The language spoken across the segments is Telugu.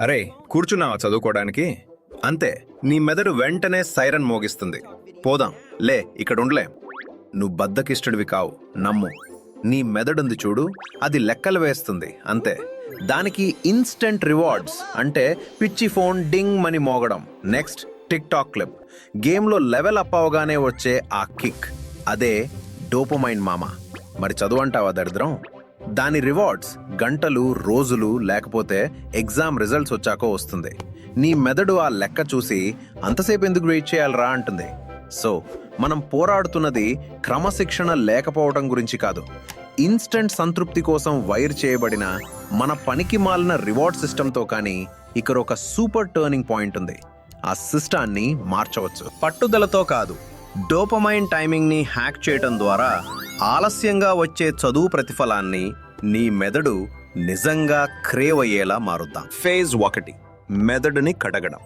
అరే కూర్చున్నావా చదువుకోవడానికి? అంతే నీ మెదడు వెంటనే సైరన్ మోగిస్తుంది. పోదాం లే ఇక్కడ ఉండలేం నువ్వు బద్దకిష్టడివి కావు నమ్ము. నీ మెదడుంది చూడు అది లెక్కలు వేస్తుంది అంతే. దానికి ఇన్స్టెంట్ రివార్డ్స్ అంటే పిచ్చి ఫోన్ డింగ్ మని మోగడం. Next tik tok clip. గేమ్లో లెవెల్ అప్ అవగానే వచ్చే ఆ కిక్. అదే డోపమైన్ మామ. మరి చదువు అంటావా దరిద్రం? దాని రివార్డ్స్ గంటలు రోజులు లేకపోతే ఎగ్జామ్ రిజల్ట్స్ వచ్చాక వస్తుంది. నీ మెదడు ఆ లెక్క చూసి అంతసేపు ఎందుకు వెయిట్ చేయాలరా? అంటుంది. సో మనం పోరాడుతున్నది క్రమశిక్షణ లేకపోవడం గురించి కాదు. ఇన్స్టంట్ సంతృప్తి కోసం వైర్ చేయబడిన మన పనికి మాలిన రివార్డ్ సిస్టంతో కానీ ఇక్కడ ఒక సూపర్ టర్నింగ్ పాయింట్ ఉంది. ఆ సిస్టాన్ని మార్చవచ్చు. పట్టుదలతో కాదు. డోపమైన్ టైమింగ్ని హ్యాక్ చేయటం ద్వారా ఆలస్యంగా వచ్చే చదువు ప్రతిఫలాన్ని నీ మెదడు నిజంగా క్రేవ్ అయ్యేలా మారుద్దాం. ఫేజ్ ఒకటి మెదడుని కడగడం.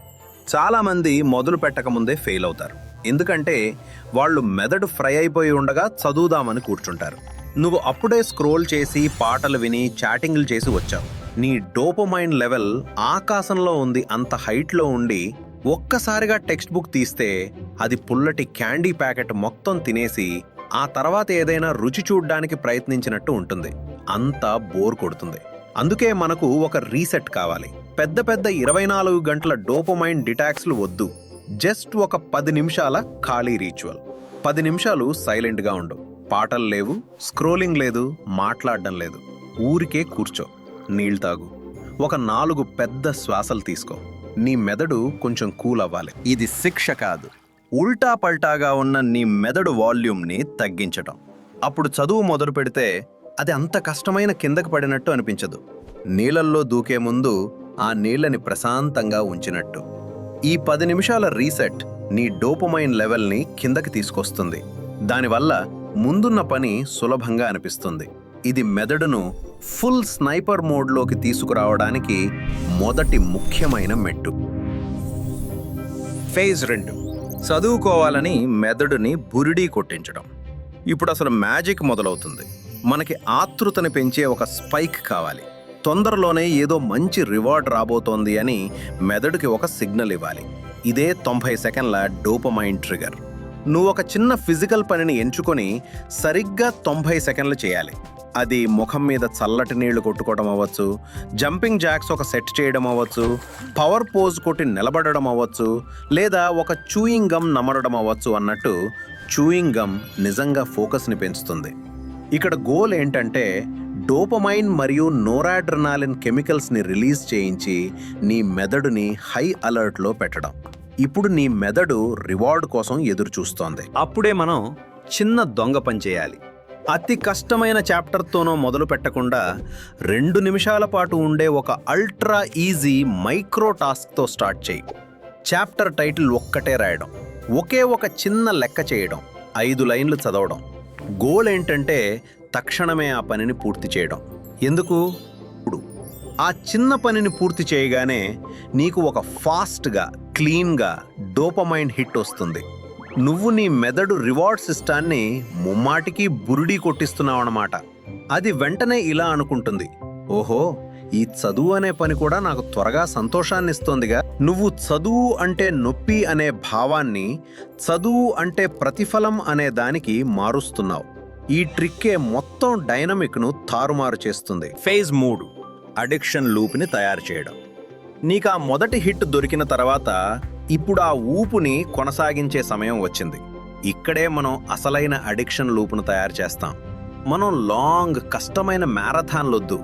చాలామంది మొదలు పెట్టక ముందే ఫెయిల్ అవుతారు. ఎందుకంటే వాళ్ళు మెదడు ఫ్రై అయిపోయి ఉండగా చదువుదామని కూర్చుంటారు. నువ్వు అప్పుడే స్క్రోల్ చేసి పాటలు విని చాటింగ్లు చేసి వచ్చావు. నీ డోపమైన్ లెవెల్ ఆకాశంలో ఉంది అంత హైట్లో ఉండి ఒక్కసారిగా టెక్స్ట్ బుక్ తీస్తే అది పుల్లటి క్యాండీ ప్యాకెట్ మొత్తం తినేసి ఆ తర్వాత ఏదైనా రుచి చూడ్డానికి ప్రయత్నించినట్టు ఉంటుంది. అంతా బోర్ కొడుతుంది. అందుకే మనకు ఒక రీసెట్ కావాలి. పెద్ద పెద్ద ఇరవై నాలుగు గంటల డోపమైన్ డిటాక్స్లు వద్దు. జస్ట్ ఒక పది నిమిషాల ఖాళీ రీచువల్. పది నిమిషాలు సైలెంట్గా ఉండు. పాటలు లేవు స్క్రోలింగ్ లేదు మాట్లాడడం లేదు. ఊరికే కూర్చో. నీళ్ళు తాగు. ఒక నాలుగు పెద్ద శ్వాసలు తీసుకో. నీ మెదడు కొంచెం కూల్ అవ్వాలి. ఇది శిక్ష కాదు. ఉల్టా పల్టాగా ఉన్న నీ మెదడు వాల్యూమ్ని తగ్గించటం. అప్పుడు చదువు మొదలు పెడితే అది అంత కష్టమైన కిందకు పడినట్టు అనిపించదు. నీళ్ళల్లో దూకే ముందు ఆ నీళ్ళని ప్రశాంతంగా ఉంచినట్టు. ఈ పది నిమిషాల రీసెట్ నీ డోపమైన్ లెవెల్ని కిందకి తీసుకొస్తుంది. దానివల్ల ముందున్న పని సులభంగా అనిపిస్తుంది. ఇది మెదడును ఫుల్ స్నైపర్ మోడ్లోకి తీసుకురావడానికి మొదటి ముఖ్యమైన మెట్టు. ఫేజ్ రెండు. చదువుకోవాలని మెదడుని బురిడీ కొట్టించడం. ఇప్పుడు అసలు మ్యాజిక్ మొదలవుతుంది. మనకి ఆతృతని పెంచే ఒక స్పైక్ కావాలి. తొందరలోనే ఏదో మంచి రివార్డ్ రాబోతోంది అని మెదడుకి ఒక సిగ్నల్ ఇవ్వాలి. ఇదే తొంభై సెకండ్ల డోపమైన్ ట్రిగర్. నువ్వు ఒక చిన్న ఫిజికల్ పనిని ఎంచుకొని సరిగ్గా తొంభై సెకండ్లు చేయాలి. అది ముఖం మీద చల్లటి నీళ్ళు కొట్టుకోవడం అవ్వచ్చు జంపింగ్ జాక్స్ ఒక సెట్ చేయడం అవ్వచ్చు పవర్ పోజ్ కొట్టి నిలబడడం అవ్వచ్చు లేదా ఒక చూయింగ్ గమ్ నమరడం అవ్వచ్చు అన్నట్టు చూయింగ్ గమ్ నిజంగా ఫోకస్ని పెంచుతుంది. ఇక్కడ గోల్ ఏంటంటే డోపమైన్ మరియు నోరాడ్రనాలిన్ కెమికల్స్ని రిలీజ్ చేయించి నీ మెదడుని హై అలర్ట్లో పెట్టడం. ఇప్పుడు నీ మెదడు రివార్డ్ కోసం ఎదురు చూస్తోంది అప్పుడే మనం చిన్న దొంగ పని చేయాలి. అతి కష్టమైన చాప్టర్తోనో మొదలు పెట్టకుండా రెండు నిమిషాల పాటు ఉండే ఒక అల్ట్రా ఈజీ మైక్రో టాస్క్తో స్టార్ట్ చేయి. చాప్టర్ టైటిల్ ఒక్కటే రాయడం ఒకే ఒక చిన్న లెక్క చేయడం ఐదు లైన్లు చదవడం గోల్ ఏంటంటే తక్షణమే ఆ పనిని పూర్తి చేయడం. ఎందుకు? ఇప్పుడు ఆ చిన్న పనిని పూర్తి చేయగానే నీకు ఒక ఫాస్ట్గా క్లీన్గా డోపమైన్ హిట్ వస్తుంది. నువ్వు నీ మెదడు రివార్డ్ సిస్టాన్ని ముమ్మాటికి బురిడీ కొట్టిస్తున్నావన్నమాట. అది వెంటనే ఇలా అనుకుంటుంది. ఓహో ఈ చదువు అనే పని కూడా నాకు త్వరగా సంతోషాన్ని ఇస్తోందిగా నువ్వు చదువు అంటే నొప్పి అనే భావాన్ని చదువు అంటే ప్రతిఫలం అనే దానికి మారుస్తున్నావు. ఈ ట్రిక్కే మొత్తం డైనమిక్ను తారుమారు చేస్తుంది. ఫేజ్ మూడు అడిక్షన్ లూప్ని తయారు చేయడం. నీకు ఆ మొదటి హిట్ దొరికిన తర్వాత ఇప్పుడు ఆ ఊపుని కొనసాగించే సమయం వచ్చింది. ఇక్కడే మనం అసలైన అడిక్షన్ లూపును తయారు చేస్తాం. మనం లాంగ్ కష్టమైన మ్యారథాన్లొద్దు.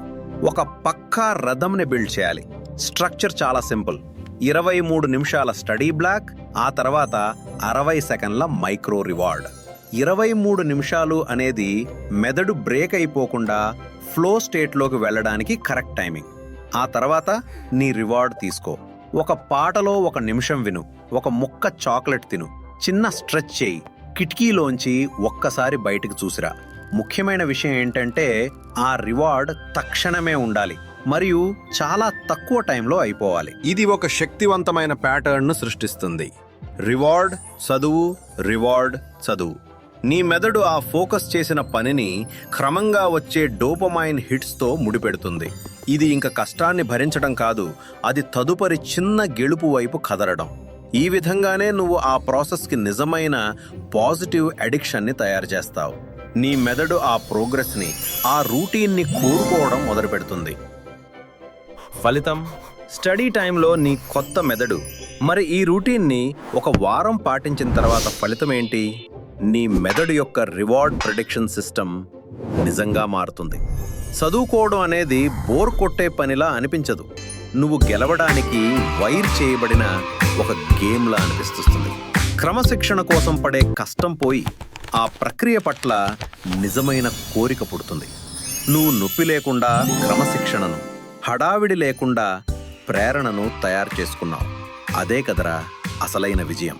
ఒక పక్కా రథంని బిల్డ్ చేయాలి. స్ట్రక్చర్ చాలా సింపుల్. ఇరవై మూడు నిమిషాల స్టడీ బ్లాక్ ఆ తర్వాత అరవై సెకండ్ల మైక్రో రివార్డ్. ఇరవై మూడు నిమిషాలు అనేది మెదడు బ్రేక్ అయిపోకుండా ఫ్లో స్టేట్లోకి వెళ్ళడానికి కరెక్ట్ టైమింగ్. ఆ తర్వాత నీ రివార్డ్ తీసుకో. ఒక పాటలో ఒక నిమిషం విను. ఒక ముక్క చాక్లెట్ తిను. చిన్న స్ట్రెచ్ చేయి. కిటికీలోంచి ఒక్కసారి బయటికి చూసిరా. ముఖ్యమైన విషయం ఏంటంటే ఆ రివార్డ్ తక్షణమే ఉండాలి. మరియు చాలా తక్కువ టైంలో అయిపోవాలి. ఇది ఒక శక్తివంతమైన ప్యాటర్న్ను సృష్టిస్తుంది. రివార్డ్ చదువు రివార్డ్ చదువు. నీ మెదడు ఆ ఫోకస్ చేసిన పనిని క్రమంగా వచ్చే డోపమైన్ హిట్స్తో ముడిపెడుతుంది. ఇది ఇంక కష్టాన్ని భరించడం కాదు అది తదుపరి చిన్న గెలుపు వైపు కదలడం. ఈ విధంగానే నువ్వు ఆ ప్రాసెస్కి నిజమైన పాజిటివ్ అడిక్షన్ని తయారు చేస్తావు. నీ మెదడు ఆ ప్రోగ్రెస్ని ఆ రూటీన్ని కోరుకోవడం మొదలుపెడుతుంది. ఫలితం స్టడీ టైంలో నీ కొత్త మెదడు. మరి ఈ రూటీన్ని ఒక వారం పాటించిన తర్వాత ఫలితం ఏంటి? నీ మెదడు యొక్క రివార్డ్ ప్రొడిక్షన్ సిస్టమ్ నిజంగా మారుతుంది. చదువుకోవడం అనేది బోర్ కొట్టే పనిలా అనిపించదు. నువ్వు గెలవడానికి వైర్ చేయబడిన ఒక గేమ్లా అనిపిస్తుంది. క్రమశిక్షణ కోసం పడే కష్టం పోయి ఆ ప్రక్రియ పట్ల నిజమైన కోరిక పుడుతుంది. నువ్వు నొప్పి లేకుండా క్రమశిక్షణను హడావిడి లేకుండా ప్రేరణను తయారు చేసుకున్నావు. అదే కదరా అసలైన విజయం.